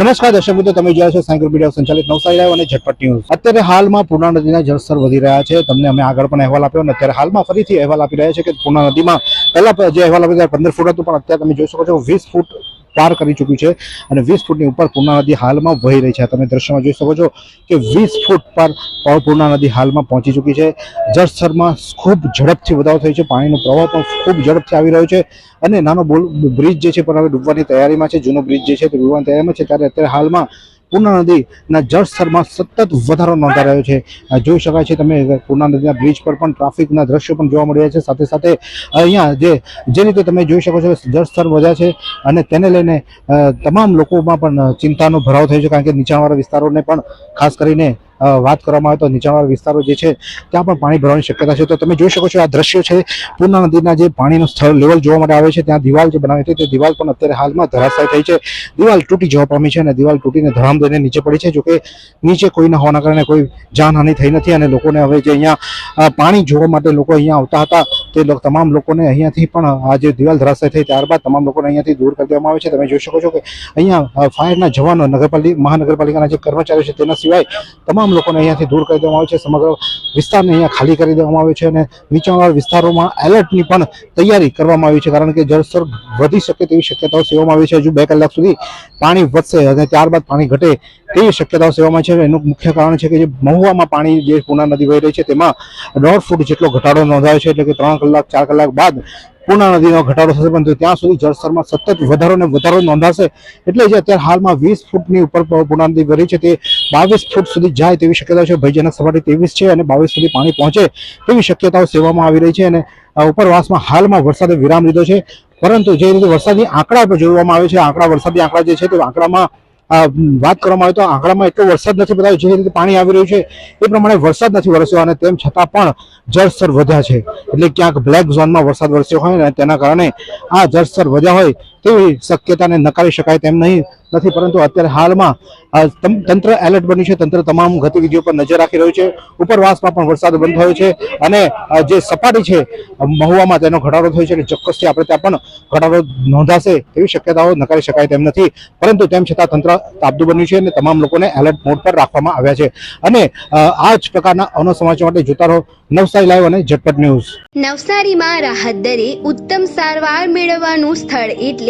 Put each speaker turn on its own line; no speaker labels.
નમસ્કાર, દર્શક મિત્રો, તમે જોયા છે સાયકલ મીડિયા સંચાલિત નવસારી લાઈવ અને ઝટપટ ન્યૂઝ. અત્યારે હાલમાં પૂર્ણા નદીના જળસ્તર વધી રહ્યા છે. તમને અમે આગળ પણ અહેવાલ આપ્યો અને અત્યારે હાલમાં ફરીથી અહેવાલ આપી રહ્યા છે કે પૂર્ણા નદીમાં પહેલા જે અહેવાલ આપ્યો પંદર ફૂટ હતું, પણ અત્યારે તમે જોઈ શકો છો વીસ ફૂટ પાર કરી ચૂક્યું છે અને વીસ ફૂટની ઉપર પૂર્ણા નદી હાલમાં વહી રહી છે. તમે દ્રશ્યમાં જોઈ શકો છો કે વીસ ફૂટ પર પૂર્ણા નદી હાલમાં પહોંચી ચૂકી છે. જળસ્તરમાં ખૂબ ઝડપથી વધારો થયો છે. પાણીનો પ્રવાહ પણ ખૂબ ઝડપથી આવી રહ્યો છે અને નાનો બ્રિજ જે છે પણ હવે ડૂબવાની તૈયારીમાં છે. જૂનો બ્રિજ જે છે, તે ડૂબવાની તૈયારીમાં છે. ત્યારે અત્યારે હાલમાં પૂર્ણા નદીના જળસ્તરમાં સતત વધારો નોંધાઈ રહ્યો છે. જોઈ શકાય છે તમે પૂર્ણા નદીના બ્રિજ પર પણ ટ્રાફિકના દ્રશ્યો પણ જોવા મળી છે. સાથે સાથે અહીંયા જે જે રીતે તમે જોઈ શકો છો જળસ્તર વધ્યા છે અને તેને લઈને તમામ લોકોમાં પણ ચિંતાનો ભરાવ થયો છે. કારણ કે નીચાણવાળા વિસ્તારોને પણ ખાસ કરીને વાત કરવામાં આવે તો નીચાણવાળા વિસ્તારો જે છે, ત્યાં પણ પાણી ભરવાની શક્યતા છે. તો તમે જોઈ શકો છો આ દ્રશ્યો છે પૂર્ણા નદીના જે પાણીનું સ્થળ લેવલ જોવા માટે આવે છે. ત્યાં દિવાલ જે બનાવી હતી તે દિવાલ પણ અત્યારે હાલમાં ધરાશાય થઈ છે. દિવાલ તૂટી જવા પામી છે અને દિવાલ તૂટીને ધરામ દઈને નીચે પડી છે જોકે નીચે કોઈ ન હોવાના કારણે કોઈ જાનહાનિ થઈ નથી અને લોકોને હવે જે અહીંયા પાણી જોવા માટે લોકો અહીંયા આવતા હતા. તે તમામ લોકોને અહીંયાથી પણ, આ જે દિવાલ ધરાશય થઈ ત્યારબાદ તમામ લોકોને અહીંયાથી દૂર કરી દેવામાં આવે છે. તમે જોઈ શકો છો કે અહીંયા ફાયરના જવાનો નગરપાલિકા, મહાનગરપાલિકાના જે કર્મચારીઓ છે તેના સિવાય તમામ લોકોને અહીંયાથી દૂર કરી દેવામાં આવે છે. સમગ્ર વિસ્તારને અહીંયા ખાલી કરી દેવામાં આવે છે અને નીચાણવાળા વિસ્તારોમાં એલર્ટની પણ તૈયારી કરવામાં આવી છે, કારણ કે જળસ્તર વધી શકે તેવી શક્યતાઓ સેવામાં આવી છે. હજુ બે કલાક સુધી પાણી વધશે અને ત્યારબાદ પાણી ઘટે તેવી શક્યતાઓ સેવામાં છે. એનું મુખ્ય કારણ છે કે જે મહુવામાં પાણી જે પૂના નદી વહી રહી છે, તેમાં દોઢ ફૂટ જેટલો ઘટાડો નોંધાયો છે, એટલે કે ત્રણ કલાક, ચાર કલાક બાદ પૂર્ણા નદીનો ઘટાડો થશે, પરંતુ ત્યાં સુધી જળસ્તરમાં સતત વધારો ને વધારો નોંધાશે. એટલે જે અત્યારે હાલમાં વીસ ફૂટની ઉપર પૂર્ણા નદી વહી છે, તે બાવીસ ફૂટ સુધી જાય તેવી શક્યતા છે. ભયજનક સપાટી ત્રેવીસ છે અને બાવીસ સુધી પાણી પહોંચે તેવી શક્યતાઓ સેવામાં આવી રહી છે અને ઉપરવાસમાં હાલમાં વરસાદે વિરામ લીધો છે. પરંતુ જે રીતે વરસાદી આંકડા જોવામાં આવે છે, આંકડા વરસાદી આંકડા જે છે, તે આંકડામાં વાત કરવામાં આવે તો આંકડામાં એટલો વરસાદ નથી બતાવ્યો. જે રીતે પાણી આવી રહ્યું છે, એ પ્રમાણે વરસાદ નથી વરસ્યો અને તેમ છતાં પણ જળસ્તર વધ્યા છે. એટલે ક્યાંક બ્લેક ઝોનમાં વરસાદ વરસ્યો હોય ને તેના કારણે આ જળસ્તર વધ્યા હોય તેવી શક્યતાને નકારી શકાય તેમ નહીં, નથી, પરંતુ અત્યારે હાલમાં તંત્ર એલર્ટ બન્યું છે. તંત્ર તમામ ગતિવિધિઓ પર નજર રાખી રહ્યું છે. ઉપરવાસમાં પણ વરસાદ બંધ થયો છે અને જે સપાટી છે મહુવામાં તેનો ઘટાડો થયો છે અને ચોક્કસથી આપણે ત્યાં પણ ઘટાડો નોંધાશે તેવી શક્યતાઓ નકારી શકાય તેમ નથી. પરંતુ તેમ છતાં તંત્ર તાબદું બન્યું છે અને તમામ લોકોને એલર્ટ મોડ પર રાખવામાં આવ્યા છે. અને આ જ પ્રકારના અનો સમાચાર માટે જોતા રહો નવસારી લાઈવ અને ઝટપટ ન્યૂઝ.
નવસારીમાં રાહત દરે ઉત્તમ સારવાર મેળવવાનું સ્થળ એટલે